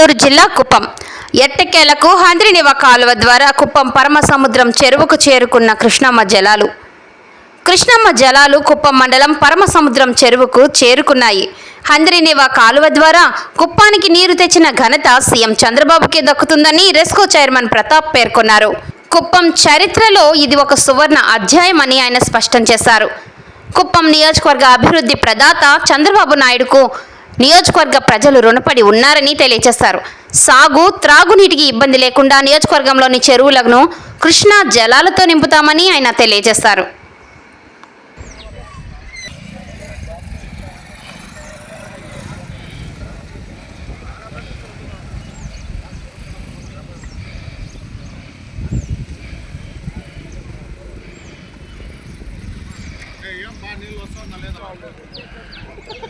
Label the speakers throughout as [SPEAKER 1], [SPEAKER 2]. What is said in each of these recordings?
[SPEAKER 1] చిత్తూరు జిల్లా కుప్పం. ఎట్టకేలకు హంద్రినివ కాలువ ద్వారా కుప్పం పరమసముద్రం చెరువుకు చేరుకున్న కృష్ణమ్మ జలాలు. కృష్ణమ్మ జలాలు కుప్పం మండలం పరమసముద్రం చెరువుకు చేరుకున్నాయి. హంద్రినివ కాలువ ద్వారా కుప్పానికి నీరు తెచ్చిన ఘనత సీఎం చంద్రబాబుకే దక్కుతుందని రెస్కో చైర్మన్ ప్రతాప్ పేర్కొన్నారు. కుప్పం చరిత్రలో ఇది ఒక సువర్ణ అధ్యాయమని ఆయన స్పష్టం చేశారు. కుప్పం నియోజకవర్గ అభివృద్ధి ప్రదాత చంద్రబాబు నాయుడుకు నియోజకవర్గ ప్రజలు రుణపడి ఉన్నారని తెలియజేశారు సాగు త్రాగునీటికి ఇబ్బంది లేకుండా నియోజకవర్గంలోని చెరువులను కృష్ణా జలాలతో నింపుతామని ఆయన తెలియజేశారు
[SPEAKER 2] వర్ధిల్లాలి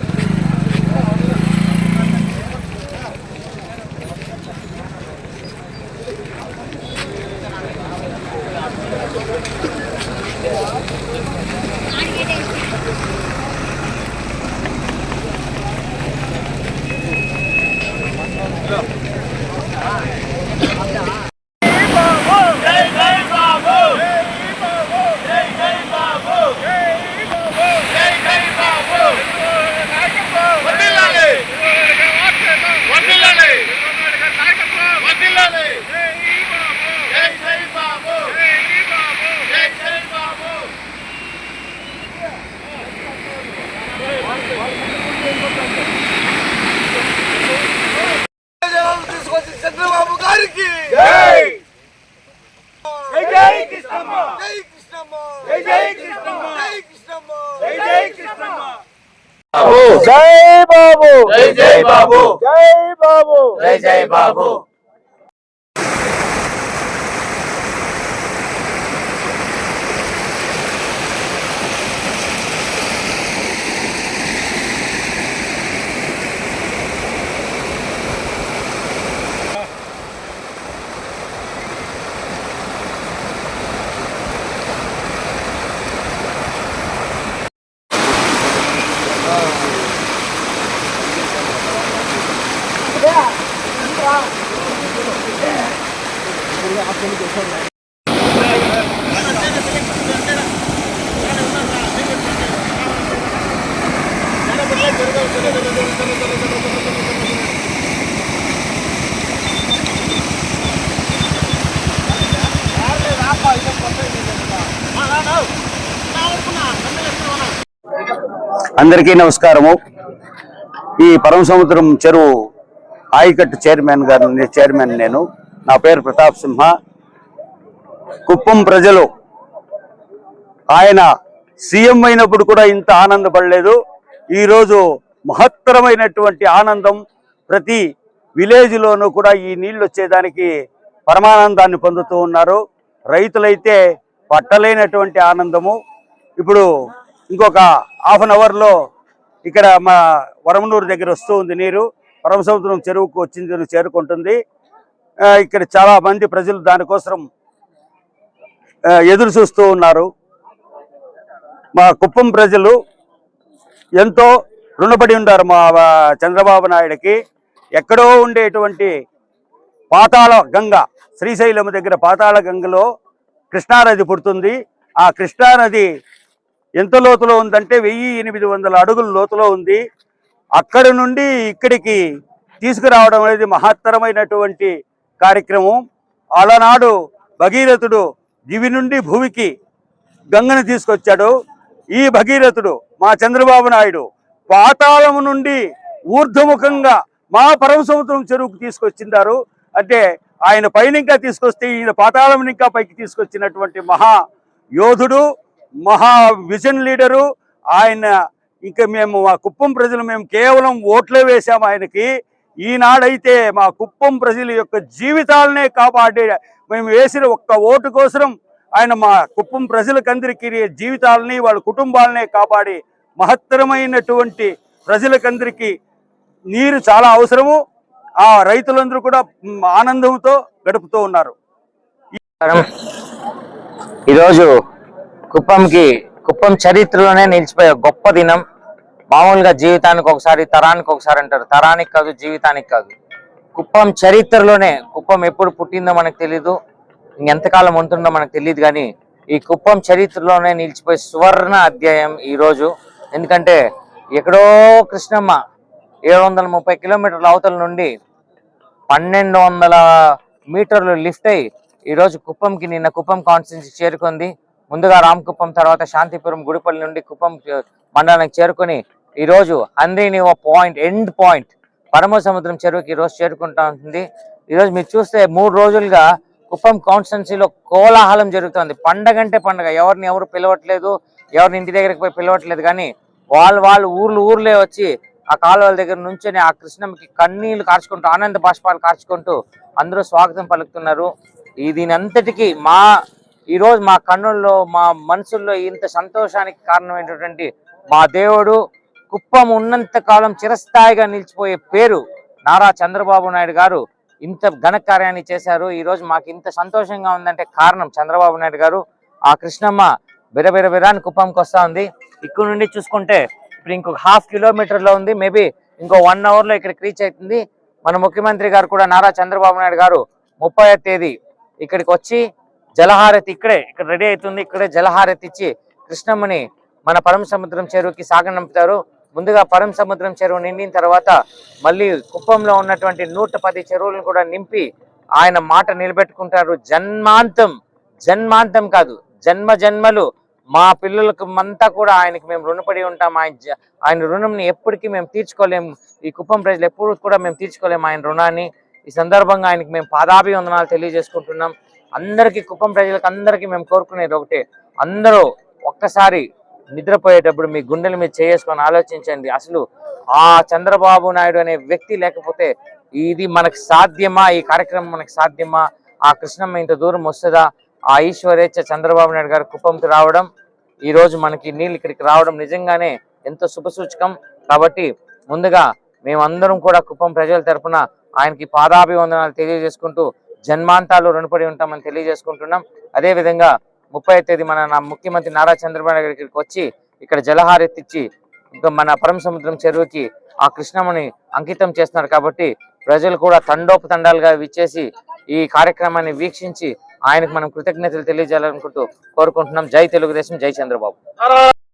[SPEAKER 2] జై బాబు. జై జై బాబు. జై బాబు. జై జై బాబు.
[SPEAKER 3] అందరికీ నమస్కారము. ఈ పరమ సముద్రం చెరువు ఆయకట్టు చైర్మన్ గారు చైర్మన్ నేను. నా పేరు ప్రతాప్ సింహ. కుప్పం ప్రజలు ఆయన సీఎం అయినప్పుడు కూడా ఇంత ఆనందపడలేదు. ఈరోజు మహత్తరమైనటువంటి ఆనందం ప్రతి విలేజ్లోనూ కూడా ఈ నీళ్ళు వచ్చేదానికి పరమానందాన్ని పొందుతూ ఉన్నారు. రైతులైతే పట్టలేనటువంటి ఆనందము. ఇప్పుడు ఇంకొక హాఫ్ అన్ అవర్లో ఇక్కడ మా వరమనూరు దగ్గర వస్తూ ఉంది నీరు. పరమసముద్రం చెరువుకు వచ్చింది చేరుకుంటుంది. ఇక్కడ చాలా మంది ప్రజలు దానికోసం ఎదురు చూస్తూ ఉన్నారు. మా కుప్పం ప్రజలు ఎంతో రుణపడి ఉన్నారు మా చంద్రబాబు నాయుడికి. ఎక్కడో ఉండేటువంటి పాతాళ గంగ శ్రీశైలం దగ్గర పాతాళ గంగలో కృష్ణానది పుడుతుంది. ఆ కృష్ణానది ఎంత లోతులో ఉందంటే వెయ్యి ఎనిమిది వందల అడుగుల లోతులో ఉంది. అక్కడి నుండి ఇక్కడికి తీసుకురావడం అనేది మహత్తరమైనటువంటి కార్యక్రమం అలనాడు భగీరథుడు దివి నుండి భూమికి గంగను తీసుకొచ్చాడు. ఈ భగీరథుడు మా చంద్రబాబు నాయుడు పాతాళము నుండి ఊర్ధముఖంగా మా పరమసముద్రం చెరువుకు తీసుకొచ్చిందారు అంటే ఆయన పైన ఇంకా తీసుకొస్తే ఈయన పాతాళం ఇంకా పైకి తీసుకొచ్చినటువంటి మహా యోధుడు మహా విజన్ లీడరు. ఆయన ఇంకా మేము మా కుప్పం ప్రజలు మేము కేవలం ఓట్లే వేశాము ఆయనకి. ఈనాడైతే మా కుప్పం ప్రజల యొక్క జీవితాలనే కాపాడే మేము వేసిన ఒక్క ఓటు కోసం ఆయన మా కుప్పం ప్రజలకందరికీ జీవితాలని వాళ్ళ కుటుంబాలనే కాపాడి మహత్తరమైనటువంటి ప్రజలకందరికీ నీరు చాలా అవసరము. ఆ రైతులందరూ కూడా ఆనందంతో గడుపుతూ ఉన్నారు.
[SPEAKER 4] ఈరోజు కుప్పంకి కుప్పం చరిత్రలోనే నిలిచిపోయే గొప్ప దినం. మామూలుగా జీవితానికి ఒకసారి తరానికి ఒకసారి అంటారు. తరానికి కాదు జీవితానికి కాదు. కుప్పం చరిత్రలోనే కుప్పం ఎప్పుడు పుట్టిందో మనకు తెలీదు. ఇంకెంతకాలం ఉంటుందో మనకు తెలియదు కానీ ఈ కుప్పం చరిత్రలోనే నిలిచిపోయే సువర్ణ అధ్యాయం ఈ రోజు ఎందుకంటే ఎక్కడో కృష్ణమ్మ ఏడు వందల ముప్పై కిలోమీటర్ల అవతల నుండి పన్నెండు వందల మీటర్లు లిఫ్ట్ అయ్యి ఈరోజు కుప్పంకి నిన్న కుప్పం కాన్స్టిట్యూన్సీ చేరుకుంది. ముందుగా రామకుప్పం తర్వాత శాంతిపురం గుడిపల్లి నుండి కుప్పం మండలానికి చేరుకొని ఈరోజు హంద్రీనివ పాయింట్ ఎండ్ పాయింట్. పరమ సముద్రం చెరువుకి ఈరోజు చేరుకుంటా ఉంటుంది. ఈరోజు మీరు చూస్తే మూడు రోజులుగా కుప్పం కాన్స్టెన్సీలో కోలాహలం జరుగుతుంది. పండగ అంటే పండగ. ఎవరిని ఎవరు పిలవట్లేదు ఎవరిని ఇంటి దగ్గరికి పోయి పిలవట్లేదు. కానీ వాళ్ళు వాళ్ళు ఊర్లు ఊర్లే వచ్చి ఆ కాలువల దగ్గర నుంచొని ఆ కృష్ణమ్మకి కన్నీళ్ళు కార్చుకుంటూ ఆనంద బాష్పాలు కార్చుకుంటూ అందరూ స్వాగతం పలుకుతున్నారు. ఈ దీని అంతటికి మా ఈరోజు మా కన్నుల్లో మా మనసుల్లో ఇంత సంతోషానికి కారణమైనటువంటి మా దేవుడు కుప్పం ఉన్నంత కాలం చిరస్థాయిగా నిలిచిపోయే పేరు నారా చంద్రబాబు నాయుడు గారు ఇంత ఘన కార్యాన్ని చేశారు. ఈ రోజు మాకు ఇంత సంతోషంగా ఉందంటే కారణం చంద్రబాబు నాయుడు గారు. ఆ కృష్ణమ్మ బిరబిర బిరాని కుప్పంకి వస్తూ ఉంది. ఇక్కడ నుండి చూసుకుంటే ఇప్పుడు ఇంకొక హాఫ్ కిలోమీటర్లో ఉంది. మేబీ ఇంకో వన్ అవర్లో ఇక్కడికి రీచ్ అవుతుంది. మన ముఖ్యమంత్రి గారు కూడా నారా చంద్రబాబు నాయుడు గారు ముప్పై తేదీ ఇక్కడికి వచ్చి జలహారతి ఇక్కడే ఇక్కడ రెడీ అవుతుంది. ఇక్కడే జలహారతి ఇచ్చి కృష్ణమ్మని మన పరమ సముద్రం చెరువుకి సాగనంపుతారు. ముందుగా పరం సముద్రం చెరువు నిండిన తర్వాత మళ్ళీ కుప్పంలో ఉన్నటువంటి నూట పది చెరువులను కూడా నింపి ఆయన మాట నిలబెట్టుకుంటారు. జన్మాంతం జన్మాంతం కాదు జన్మ జన్మలు. మా పిల్లలకు అంతా కూడా ఆయనకి మేము రుణపడి ఉంటాం. ఆయన ఆయన రుణంని ఎప్పటికీ మేము తీర్చుకోలేము ఈ కుప్పం ప్రజలు ఎప్పుడు కూడా మేము తీర్చుకోలేము ఆయన రుణాన్ని. ఈ సందర్భంగా ఆయనకి మేము పాదాభివందనాలు తెలియజేసుకుంటున్నాం. అందరికీ కుప్పం ప్రజలకు అందరికీ మేము కోరుకునేది ఒకటే. అందరూ ఒక్కసారి నిద్రపోయేటప్పుడు మీ గుండెల మీద చేసుకొని ఆలోచించండి. అసలు ఆ చంద్రబాబు నాయుడు అనే వ్యక్తి లేకపోతే ఇది మనకు సాధ్యమా? ఈ కార్యక్రమం మనకు సాధ్యమా? ఆ కృష్ణమ్మ ఇంత దూరం వస్తుందా? ఆ ఈశ్వరేచ్ఛ చంద్రబాబు నాయుడు గారు కుప్పంకి రావడం ఈ రోజు మనకి నీళ్ళు ఇక్కడికి రావడం నిజంగానే ఎంతో శుభసూచకం. కాబట్టి ముందుగా మేమందరం కూడా కుప్పం ప్రజల తరపున ఆయనకి పాదాభివందనాలు తెలియజేసుకుంటూ జన్మాంతాలు రుణపడి ఉంటామని తెలియజేసుకుంటున్నాం. అదే విధంగా ముప్పై తేదీ మన ముఖ్యమంత్రి నారా చంద్రబాబు నాయుడు ఇక్కడికి వచ్చి ఇక్కడ జలహారెత్తిచ్చి మన పరమ సముద్రం చెరువుకి ఆ కృష్ణమ్మని అంకితం చేస్తున్నారు కాబట్టి ప్రజలు కూడా తండోపతండాలుగా విచ్చేసి ఈ కార్యక్రమాన్ని వీక్షించి ఆయనకు మనం కృతజ్ఞతలు తెలియజేయాలనుకుంటూ కోరుకుంటున్నాం. జై తెలుగుదేశం జై చంద్రబాబు.